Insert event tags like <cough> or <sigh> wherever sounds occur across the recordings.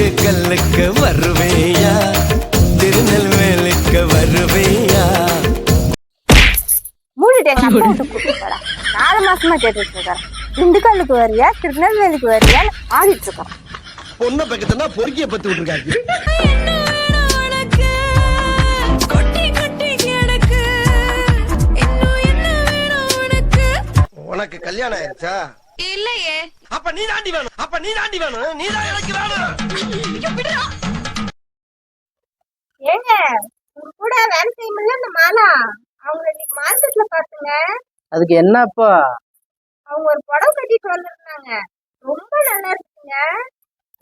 திண்டுக்கல்லுக்கு வருவேயா? திருநெல்வேலிக்கு வருவேயா? மூடிட்டு எங்க அப்பா விட்டு கூட்டிட்டு போடா நாலு மாசமா கேட்டுட்டு இருக்காரு திண்டுக்கல்லுக்கு வரியா திருநெல்வேலிக்கு வரியா ஆடிட்டு இருக்கான் பொண்ணை பக்கத்துனா பொறுக்கிய பத்து விட்டுருக்காரு. கொட்டி கொட்டி கிடக்கு இன்னும் என்ன வேணும் உனக்கு உனக்கு கல்யாணம் ஆயிருச்சா இல்லையே. அப்ப நீ தாண்டி வேணும். அப்ப நீ தாண்டி வேணும். நீ தான் எனக்கு வேணும். ஏங்க உங்க கூட வேலை செய்யும்போது அந்த மாலா அவங்க இன்னைக்கு மார்க்கெட்ல பாத்துங்க. அதுக்கு என்னப்பா? அவங்க ஒரு புடவை கட்டிட்டு வந்திருந்தாங்க. ரொம்ப நல்லா இருக்குங்க.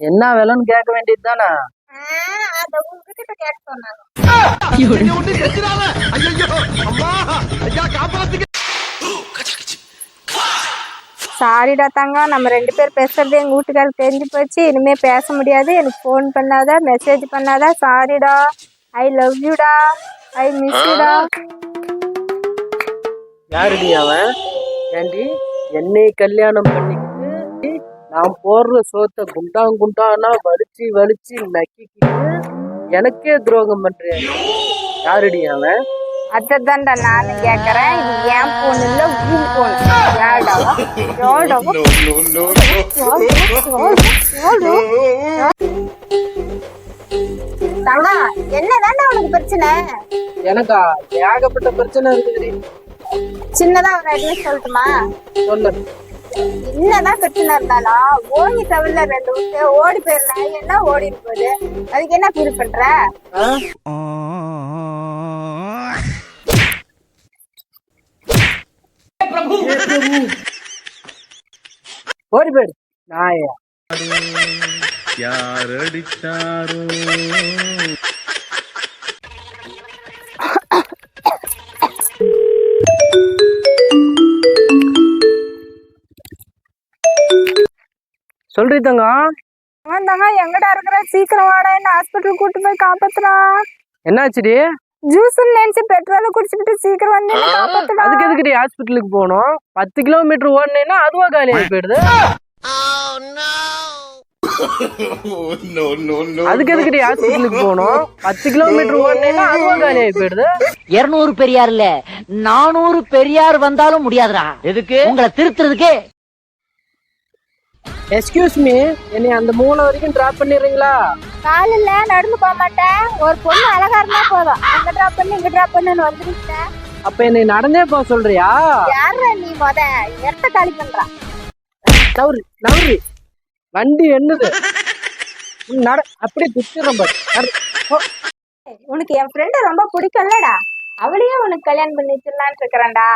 என்ன விலைன்னு கேட்க வேண்டியது தானே? ஆஹ் அத உங்ககிட்ட கேட்க சொன்னாங்க. ஐயோ அம்மா ஐயா காப்பாத்துக்க சாரிடா தாங்க நம்ம ரெண்டு பேர் பேசுறது எங்கள் வீட்டுக்காரருக்கு தெரிஞ்சு போச்சு. இனிமே பேச முடியாது. எனக்கு ஃபோன் பண்ணாத மெசேஜ் பண்ணாத. சாரிடா ஐ லவ் யூடா ஐ மிஸ் யூடா யாருடி அவன்? ஏண்டி? என்னை கல்யாணம் பண்ணிக்கிட்டு நான் போடுற சோத்தை குண்டா குண்டானா வலிச்சு வலிச்சு நக்கிக்கிட்டு எனக்கே துரோகம் பண்றேன் யாருடி அவன்? அதான்டா நானும் கேக்குறேன். இது என் போன் இல்ல உன் போன் என்னதான்டா உனக்கு பிரச்சனை? எனக்கா? ஏகப்பட்ட பிரச்சனை இருக்குதுடி. சின்னதா ஒரு சொல்லட்டுமா? சொல்லு. என்னதான் பிரச்சனை இருந்தாலும் ஓங்கி தவிர ரெண்டு விட்டு ஓடி போயிருந்தா என்ன ஓடி போகுது? அதுக்கு என்ன ஃபீல் பண்ற? ஆ? ஓடி போயிடு நாயா. சொல்றி தங்கம் அவன் தாங்க எங்கடா இருக்கிற? சீக்கிரம் வாடா என்ன ஹாஸ்பிட்டல் கூட்டு போய் காப்பாத்துறா. என்னாச்சுடி? ஜூஸ் நினைச்சு பெட்ரோல குடிச்சுட்டு சீக்கிரம் வந்து அதுக்கு எதுக்குடி ஹாஸ்பிட்டலுக்கு போகணும் பத்து கிலோமீட்டர் ஓடுனேன்னா அதுவா காலி ஆகி போயிடுது. அதுக்கு எதுக்குடி ஹாஸ்பிட்டலுக்கு போகணும் பத்து கிலோமீட்டர் ஓடுனேன்னா அதுவா காலி ஆகி போயிடுது. இருநூறு பெரியார் இல்ல நானூறு பெரியார் வந்தாலும் முடியாதுடா. எதுக்கு? உங்களை திருத்துறதுக்கே. எக்ஸ்கியூஸ் மீ என்னை அந்த மூணு வரைக்கும் டிராப் பண்ணிடுறீங்களா? காலையில நடந்து போக மாட்டேன். ஒரு பொண்ணு அழகா இருந்தா போதும். டிராப் பண்ணி இங்க டிராப் பண்ணுன்னு வந்துருக்கேன் அப்ப என்னை நடந்தே போக சொல்றியா? யார நீ மொத? இடத்த காலி பண்றா. நவுரு நவுரு. வண்டி என்னது நட அப்படியே. போ. உனக்கு என் ஃப்ரெண்ட ரொம்ப பிடிக்கும்லடா. அவளையே உனக்கு கல்யாணம் பண்ணி வச்சிடலான்னு இருக்கிறேன்டா.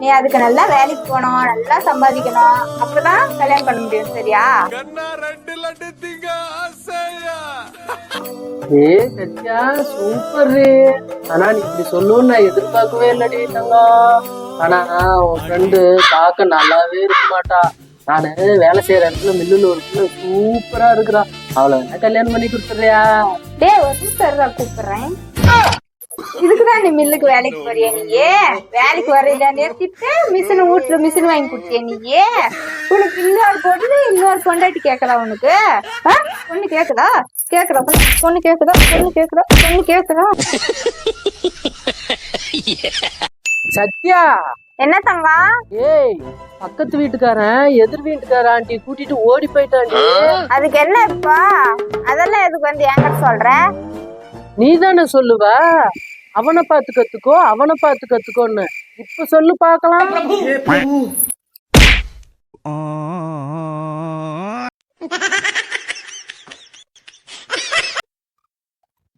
நீ அதுக்கு நல்லா வேலைக்கு போகணும் நல்லா சம்பாதிக்கணும். அப்பதான் கல்யாணம் பண்ண முடியும் சரியா? ஏய் சத்யா சூப்பர் ஆனா நீ இப்படி சொல்லுன்னு நான் எதிர்பார்க்கவே இல்லடி தங்கம் ஆனா உன் ஃப்ரெண்டு பார்க்க நல்லாவே இருக்க மாட்டா. நானு வேலை செய்யற இடத்துல மில்லுல ஒரு பிள்ளை சூப்பரா இருக்கிறா அவளை வேணா கல்யாணம் பண்ணி கொடுத்துறியா டேய் ஒரு கூப்பிடுறேன். இதுக்குதான் நீ மில்லுக்கு <laughs> வேலைக்கு போறியா நீயே? வேலைக்கு வரையில நிறுத்திட்டு மிஷின் வீட்டுல மிஷின் வாங்கி கொடுத்தியா நீயே? உனக்கு இன்னொரு பொண்ணு இன்னொரு பொண்டாட்டி கேக்குதா உனக்கு? பொண்ணு கேக்குதா கேக்குதா பொண்ணு பொண்ணு கேக்குதா பொண்ணு கேக்குதா பொண்ணு கேக்குதா சத்யா! என்ன தங்கா? ஏய் பக்கத்து வீட்டுக்காரன் எதிர் வீட்டுக்கார ஆண்டி கூட்டிட்டு ஓடி போயிட்டாண்டி. அதுக்கு என்ன இப்போ? அதெல்லாம் எதுக்கு வந்து என்கிட்ட சொல்ற? நீ தானே சொல்லுவ? அவனை பார்த்து கத்துக்கோ அவனை பார்த்து கத்துக்கோன்னு இப்ப சொல்லு பார்க்கலாம்.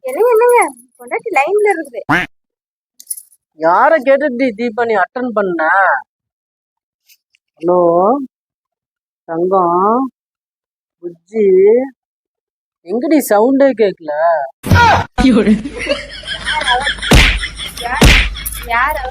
என்னங்க என்னங்க? பொண்டாட்டி லைன்ல இருக்குது. யார கேட்டுட்டு தீபா நீ அட்டன் பண்ண? ஹலோ? தங்கம்? புஜ்ஜி? எங்கடி சவுண்டே கேட்கல யார் அவ